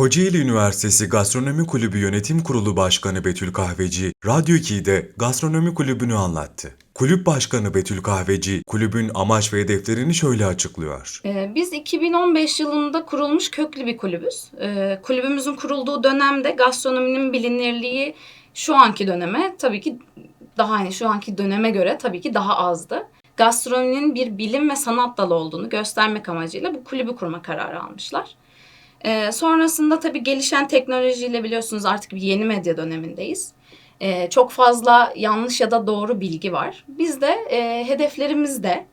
Kocaeli Üniversitesi Gastronomi Kulübü Yönetim Kurulu Başkanı Betül Kahveci, Radyo 2'de Gastronomi Kulübü'nü anlattı. Kulüp Başkanı Betül Kahveci, kulübün amaç ve hedeflerini şöyle açıklıyor. Ee, Biz 2015 yılında kurulmuş köklü bir kulübüz. Ee, Kulübümüzün kurulduğu dönemde gastronominin bilinirliği şu anki döneme tabii ki daha hani şu anki döneme göre tabii ki daha azdı. Gastronominin bir bilim ve sanat dalı olduğunu göstermek amacıyla bu kulübü kurma kararı almışlar. Ee, sonrasında tabii gelişen teknolojiyle biliyorsunuz artık bir yeni medya dönemindeyiz. Ee, çok fazla yanlış ya da doğru bilgi var. Biz de e, hedeflerimiz de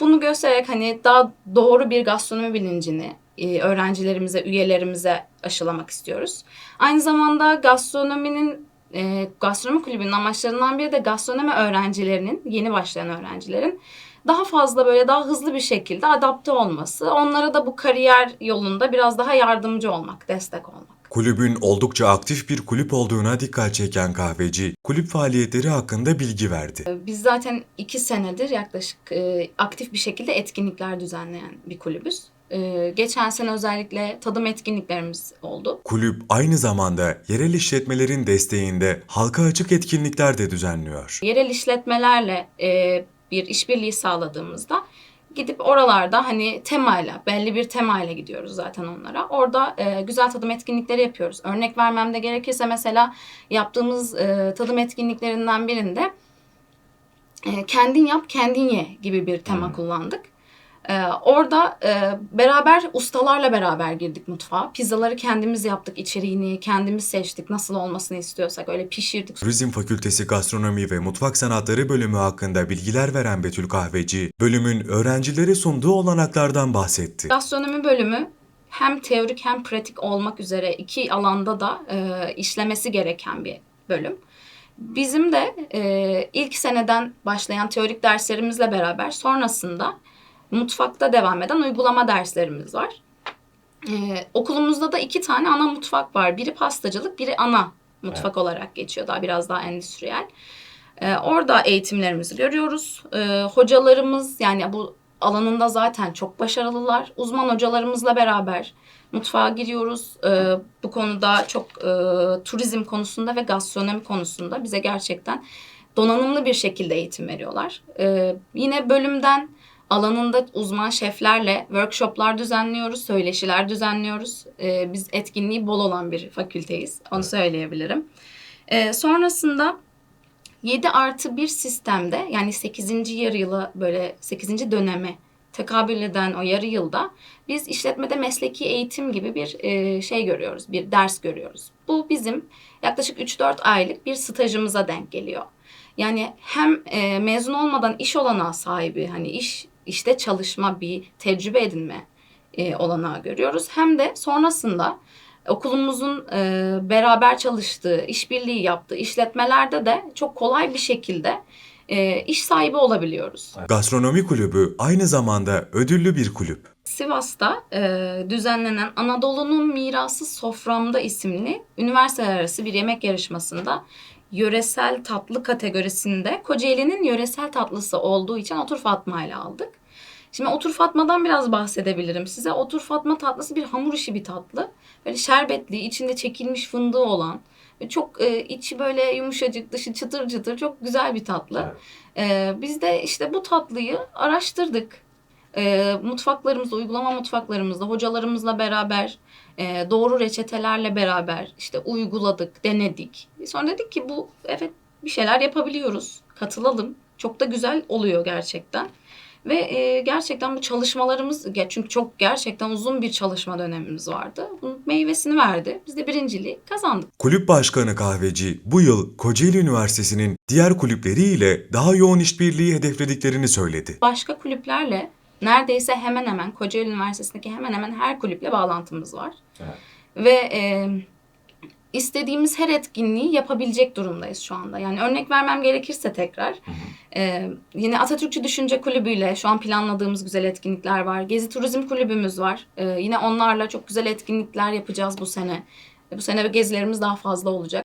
bunu göstererek hani daha doğru bir gastronomi bilincini e, öğrencilerimize, üyelerimize aşılamak istiyoruz. Aynı zamanda gastronominin e, gastronomi kulübünün amaçlarından biri de gastronomi öğrencilerinin, yeni başlayan öğrencilerin daha fazla böyle daha hızlı bir şekilde adapte olması, onlara da bu kariyer yolunda biraz daha yardımcı olmak, destek olmak. Kulübün oldukça aktif bir kulüp olduğuna dikkat çeken kahveci, kulüp faaliyetleri hakkında bilgi verdi. Biz zaten iki senedir yaklaşık e, aktif bir şekilde etkinlikler düzenleyen bir kulübüz. E, geçen sene özellikle tadım etkinliklerimiz oldu. Kulüp aynı zamanda yerel işletmelerin desteğinde halka açık etkinlikler de düzenliyor. Yerel işletmelerle e, bir işbirliği sağladığımızda gidip oralarda hani temayla, belli bir temayla gidiyoruz zaten onlara. Orada e, güzel tadım etkinlikleri yapıyoruz. Örnek vermem de gerekirse mesela yaptığımız e, tadım etkinliklerinden birinde e, kendin yap, kendin ye gibi bir tema kullandık. E, orada e, beraber ustalarla beraber girdik mutfağa. Pizzaları kendimiz yaptık, içeriğini kendimiz seçtik. Nasıl olmasını istiyorsak öyle pişirdik. Turizm Fakültesi Gastronomi ve Mutfak Sanatları bölümü hakkında bilgiler veren Betül Kahveci, bölümün öğrencilere sunduğu olanaklardan bahsetti. Gastronomi bölümü hem teorik hem pratik olmak üzere iki alanda da e, işlemesi gereken bir bölüm. Bizim de e, ilk seneden başlayan teorik derslerimizle beraber sonrasında mutfakta devam eden uygulama derslerimiz var. E, okulumuzda da iki tane ana mutfak var. Biri pastacılık, biri ana mutfak olarak geçiyor. Daha biraz daha endüstriyel. E, orada eğitimlerimizi görüyoruz. E, hocalarımız yani bu alanında zaten çok başarılılar. Uzman hocalarımızla beraber mutfağa giriyoruz. E, bu konuda çok e, turizm konusunda ve gastronomi konusunda bize gerçekten donanımlı bir şekilde eğitim veriyorlar. E, yine bölümden alanında uzman şeflerle workshoplar düzenliyoruz, söyleşiler düzenliyoruz. E, biz etkinliği bol olan bir fakülteyiz. Onu söyleyebilirim. E, sonrasında 7 artı 1 sistemde yani 8. yarı yılı böyle 8. döneme tekabül eden o yarı yılda biz işletmede mesleki eğitim gibi bir e, şey görüyoruz, bir ders görüyoruz. Bu bizim yaklaşık 3-4 aylık bir stajımıza denk geliyor. Yani hem e, mezun olmadan iş olanağı sahibi hani iş işte çalışma bir tecrübe edinme e, olanağı görüyoruz. Hem de sonrasında okulumuzun e, beraber çalıştığı, işbirliği yaptığı işletmelerde de çok kolay bir şekilde e, iş sahibi olabiliyoruz. Gastronomi Kulübü aynı zamanda ödüllü bir kulüp. Sivas'ta e, düzenlenen Anadolu'nun Mirası Soframda isimli üniversiteler arası bir yemek yarışmasında yöresel tatlı kategorisinde Kocaeli'nin yöresel tatlısı olduğu için Otur Fatma ile aldık. Şimdi Otur Fatma'dan biraz bahsedebilirim size. Otur Fatma tatlısı bir hamur işi bir tatlı. Böyle şerbetli, içinde çekilmiş fındığı olan, ve çok e, içi böyle yumuşacık, dışı çıtır çıtır çok güzel bir tatlı. E, biz de işte bu tatlıyı araştırdık. E, mutfaklarımızda, uygulama mutfaklarımızda hocalarımızla beraber e, doğru reçetelerle beraber işte uyguladık, denedik. Sonra dedik ki bu evet bir şeyler yapabiliyoruz. Katılalım. Çok da güzel oluyor gerçekten. Ve e, gerçekten bu çalışmalarımız ya çünkü çok gerçekten uzun bir çalışma dönemimiz vardı. Bunun meyvesini verdi. Biz de birinciliği kazandık. Kulüp Başkanı Kahveci bu yıl Kocaeli Üniversitesi'nin diğer kulüpleriyle daha yoğun işbirliği hedeflediklerini söyledi. Başka kulüplerle neredeyse hemen hemen Kocaeli Üniversitesi'ndeki hemen hemen her kulüple bağlantımız var. Ve e, istediğimiz her etkinliği yapabilecek durumdayız şu anda. Yani örnek vermem gerekirse tekrar e, yine Atatürkçü Düşünce Kulübü'yle şu an planladığımız güzel etkinlikler var. Gezi Turizm Kulübümüz var. E, yine onlarla çok güzel etkinlikler yapacağız bu sene. E, bu sene gezilerimiz daha fazla olacak.